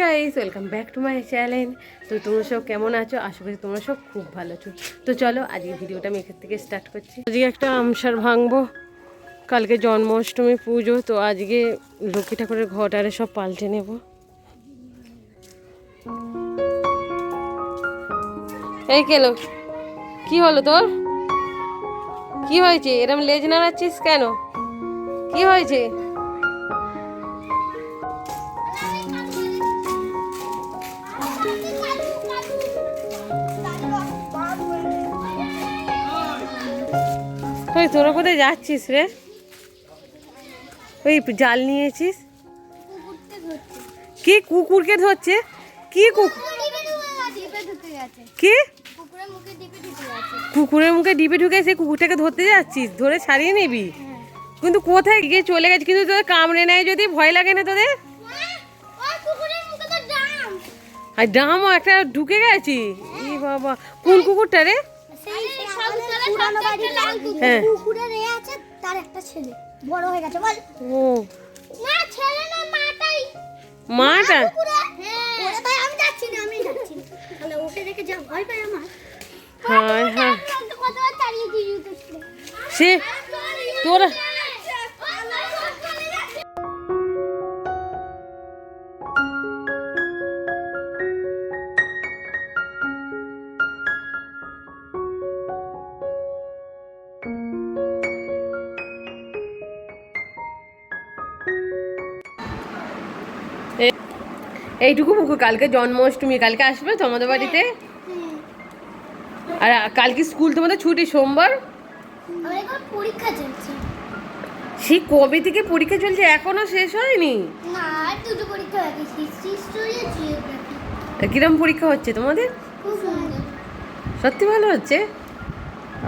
Guys welcome back to my channel তো তোমরা সব কেমন আছো? আশা করি তোমরা সব খুব ভালো আছো। তো চলো আজকে ভিডিওটা আমি এখান থেকে স্টার্ট করছি। আজকে একটা আমসার ভাঙবো। কালকে জন্মাষ্টমী পুজো, তো আজকে লক্ষ্মী ঠাকুরের ঘটারে সব পাল্টে নেব। এই কেলো, কি হলো তোর? কি হয়েছে? এরম লেজ নাড়াচ্ছিস কেন? কি হয়েছে? তোরা কোথায় যাচ্ছিস রে? ওই জাল নিয়েছিস? কি কুকুরকে ধরছে? কি কুকুর কি? কুকুরের মুখে ডিপে ঢুকে সেই কুকুরটাকে ধরতে যাচ্ছিস? ধরে ছাড়িয়ে নিবি? কিন্তু কোথায় গিয়ে চলে গেছে? কিন্তু তোদের কামড়ে নেয় যদি? ভয় লাগে না তোদের? আর ডামও একটা ঢুকে গেছি? বাবা। কোন কুকুরটা রে? হ্যাঁ। কুকুরের এ আছে তার একটা ছেলে। বড় হয়ে গেছে বল। ও। না ছেলে না মাটাই মাটা ওরে ভাই আমি যাচ্ছি না আমি যাচ্ছি তাহলে ওকে দেখে যা ভয় পায় আমার। হ্যাঁ হ্যাঁ। সে তোরা এইটুকু পুকুর কালকে জন্মাষ্টমী কালকে আসবে তোমাদের বাড়িতে? আর কালকে স্কুল তোমাদের ছুটি সোমবার? পরীক্ষা চলছে সেই কবে থেকে পরীক্ষা চলছে? এখনও শেষ হয়নি? না দুটো পরীক্ষা বাকি কিরম পরীক্ষা হচ্ছে তোমাদের? সত্যি ভালো হচ্ছে?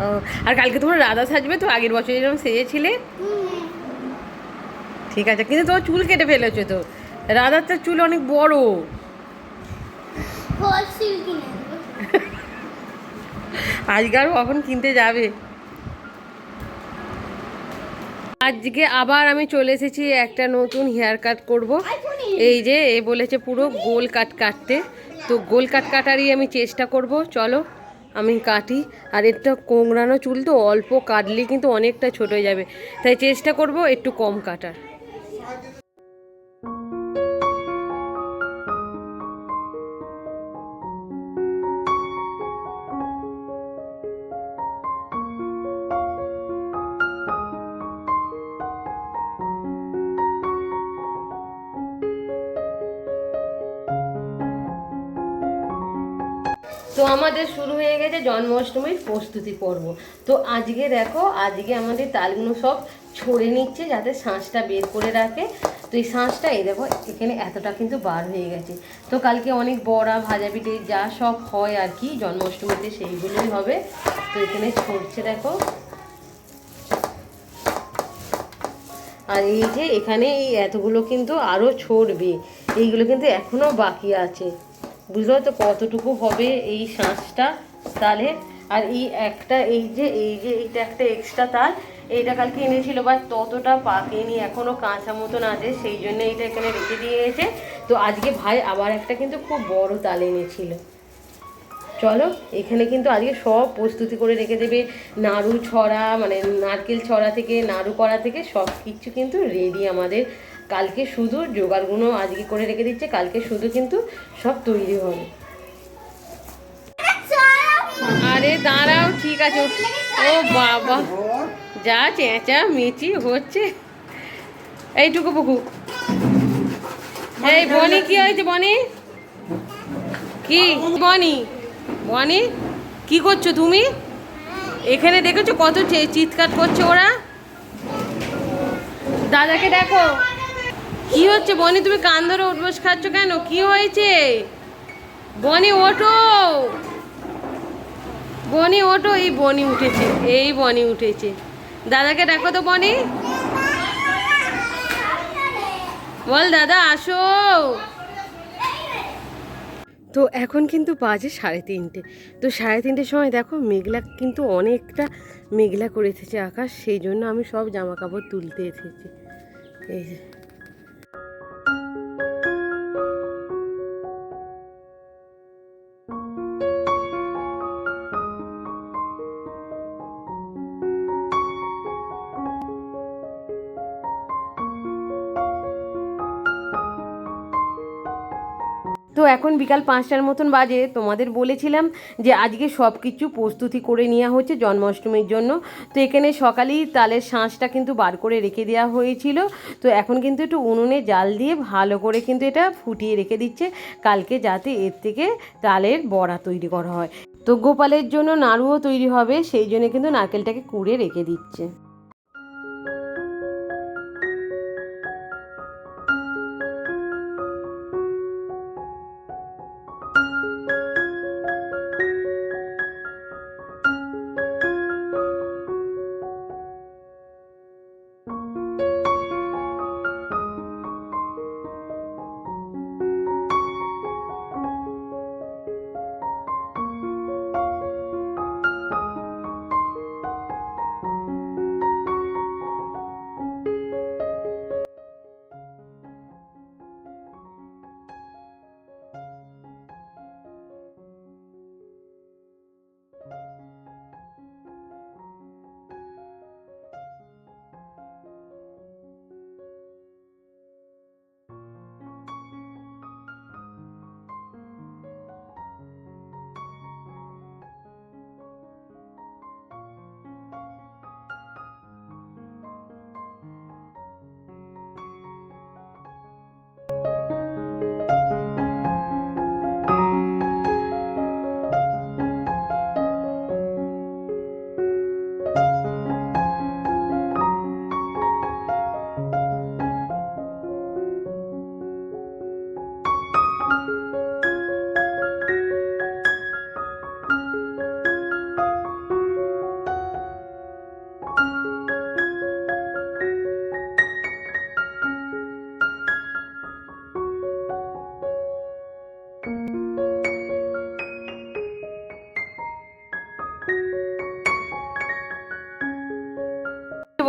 ও, আর কালকে তোমরা রাধা সাজবে তো আগের বছর যেরকম সেজেছিলে? ঠিক আছে কিন্তু তোমার চুল কেটে ফেলেছো তো। রাধার তো চুল অনেক বড়। ফল সিল্কি নেব আজকে আর কখন কিনতে যাবে? আজকে আবার আমি চলে এসেছি একটা নতুন হেয়ার কাট করব। এই যে এ বলেছে পুরো গোল কাট কাটতে। তো গোল কাট কাটারই আমি চেষ্টা করব। চলো আমি কাটি। আর এটা কোংড়ানো চুল তো অল্প কাটলে কিন্তু অনেকটা ছোট হয়ে যাবে। তাই চেষ্টা করব একটু কম কাটার। আমাদের শুরু হয়ে গেছে জন্মাষ্টমীর প্রস্তুতি পর্ব। তো আজকে দেখো, আজকে আমাদের তালগুলো সব ছড়ে নিচ্ছে যাতে শাঁসটা বের করে রাখে। তো এই শাঁসটা, এই দেখো, এখানে এতটা কিন্তু বার হয়ে গেছে। তো কালকে অনেক বড়া ভাজা পিঠে যা সব হয় আর কি, জন্মাষ্টমীতে সেইগুলোই হবে। তো এখানে ছড়ছে, দেখো। আর এই যে এখানে এই এতগুলো কিন্তু আরও ছড়বে। এইগুলো কিন্তু এখনও বাকি আছে। বুঝলো তো কতটুকু হবে এই শাঁসটা তালে আর এই একটা, এই যে এই যে, এইটা একটা এক্সট্রা তাল, এইটা কালকে এনেছিল বা ততটা পাকেনি এখনও কাঁচা মতন আছে, সেই জন্য এইটা এখানে রেখে দিয়ে দিয়েছে। তো আজকে ভাই আবার একটা কিন্তু খুব বড় তাল এনেছিল। চলো, এখানে কিন্তু আজকে সব প্রস্তুতি করে রেখে দেবে, নাড়ু ছড়া মানে নারকেল ছড়া থেকে, নাড়ু করা থেকে সব কিছু কিন্তু রেডি আমাদের। কালকে শুধু জোগাড়গুলো আজকে করে রেখে দিচ্ছে, কালকে শুধু কিন্তু সব তৈরি হবে। আরে দাঁড়াও, ঠিক আছে ও বাবা, যা চেঁচা মেচি হচ্ছে। এইটুকু পুকু এই বনি, কি হয়েছে বনি? কি? বনি বনি, কি করছ তুমি? এখানে দেখেছ কত চিৎকার করছে ওরা? দাদাকে দেখো। কি হচ্ছে? বনি, তুমি কান ধরে উঠবস খাচ্ছ কেন? কি হয়েছে? বনি, ওঠো। বনি, ওঠো। এই বনি উঠেছে, এই বনি উঠেছে। দাদাকে দেখো তো, বনি। বল, দাদা, আসো। তো এখন কিন্তু বাজে সাড়ে তিনটে। তো সাড়ে তিনটের সময় দেখো, মেঘলা কিন্তু অনেকটা মেঘলা করে এসেছে আকাশ, সেই জন্য আমি সব জামা কাপড় তুলতে এসেছি। এই যে। এখন বিকাল পাঁচটার মতন বাজে। তোমাদের বলেছিলাম যে আজকে সব কিছু প্রস্তুতি করে নেওয়া হচ্ছে জন্মাষ্টমীর জন্য। তো এখানে সকালেই তালের শাঁসটা কিন্তু বার করে রেখে দেওয়া হয়েছিল। তো এখন কিন্তু একটু উনুনে জাল দিয়ে ভালো করে কিন্তু এটা ফুটিয়ে রেখে দিচ্ছে। কালকে যাতে এর থেকে তালের বড়া তৈরি করা হয়। তো গোপালের জন্য নাড়ুও তৈরি হবে, সেই জন্য কিন্তু নারকেলটাকে কুড়ে রেখে দিচ্ছে।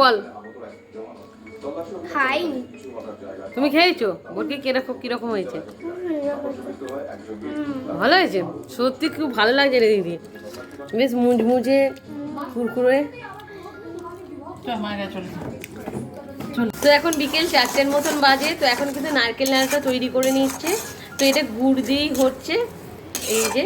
বল। খাইনি তুমি খেয়েছো? বলকে কীরকম কীরকম হয়েছে? ভালো হয়েছে? সত্যি খুব ভালো লাগছে রে দিদি। বেশ মুজমুজে কুরকুরে। তো এখন বিকেল চারটের মতন বাজে তো এখন কিন্তু নারকেল নাড়ুটা তৈরি করে নিচ্ছে। তো এটা গুড় দিয়েই হচ্ছে। এই যে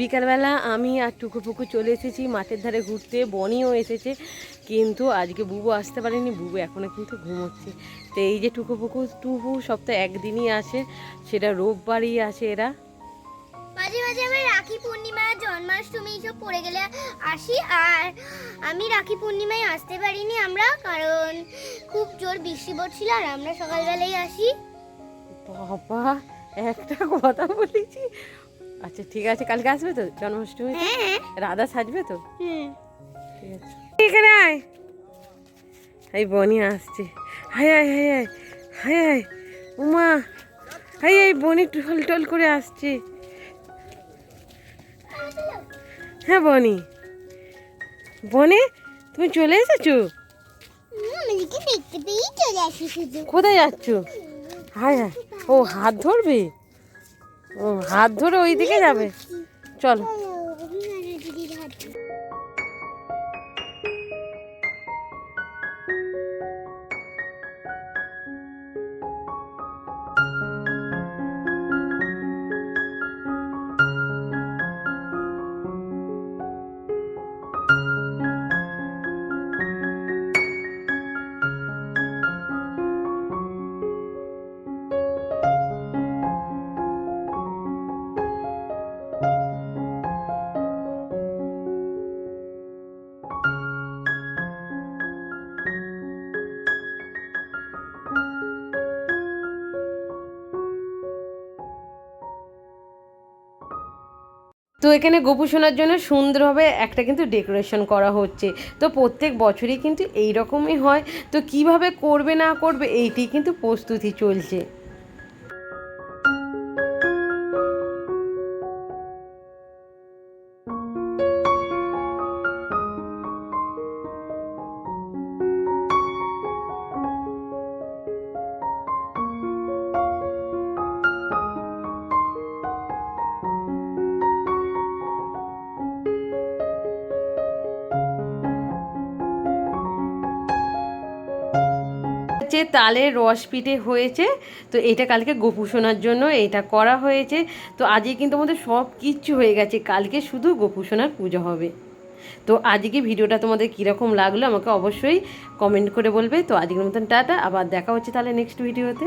বিকালবেলা আমি আর টুকু পুকু চলে এসেছি মাঠের ধারে ঘুরতে। বনিও এসেছে কিন্তু আজকে বুবু আসতে পারেনি বুবু এখনও কিন্তু ঘুমোচ্ছে। তো এই যে টুকু পুকু টুকু সপ্তাহে একদিনই আসে সেটা রোববারই আসে এরা। মাঝে মাঝে আমি রাখি পূর্ণিমা জন্মাষ্টমী সব পড়ে গেলে আসি আর আমি রাখি পূর্ণিমায় আসতে পারিনি আমরা কারণ খুব জোর বৃষ্টি পড়ছিল আর আমরা সকালবেলায় আসি। বাবা একটা কথা বলেছি আচ্ছা ঠিক আছে কালকে আসবে তো? জন্মাষ্টমী হ্যাঁ। রাধা সাজবে তো? ঠিক আছে। এখানে আয়। এই বনি আসছে। Hi hi hi hi hi hi Uma. Hi এই বনি টল টল করে আসছে। হ্যাঁ বনি। বনি তুমি চলে এসেছ? কোথায় যাচ্ছ? হাই হাই ও হাত ধরবে? হাত ধরে ওই দিকে যাবে। চলো। তো এখানে গোপু শোনার জন্য সুন্দরভাবে একটা কিন্তু ডেকোরেশন করা হচ্ছে। তো প্রত্যেক বছরই কিন্তু এই রকমই হয়। তো কীভাবে করবে না করবে এইটি কিন্তু প্রস্তুতি চলছে। হচ্ছে তালের রস পিঠে হয়েছে। তো এটা কালকে গোপুসোনার জন্য এটা করা হয়েছে। তো আজকে কিন্তু আমাদের সব কিচ্ছু হয়ে গেছে। কালকে শুধু গোপুসোনার পুজো হবে। তো আজকে ভিডিওটা তোমাদের কীরকম লাগল আমাকে অবশ্যই কমেন্ট করে বলবে। তো আজকের মতন টাটা, আবার দেখা হচ্ছে তাহলে নেক্সট ভিডিওতে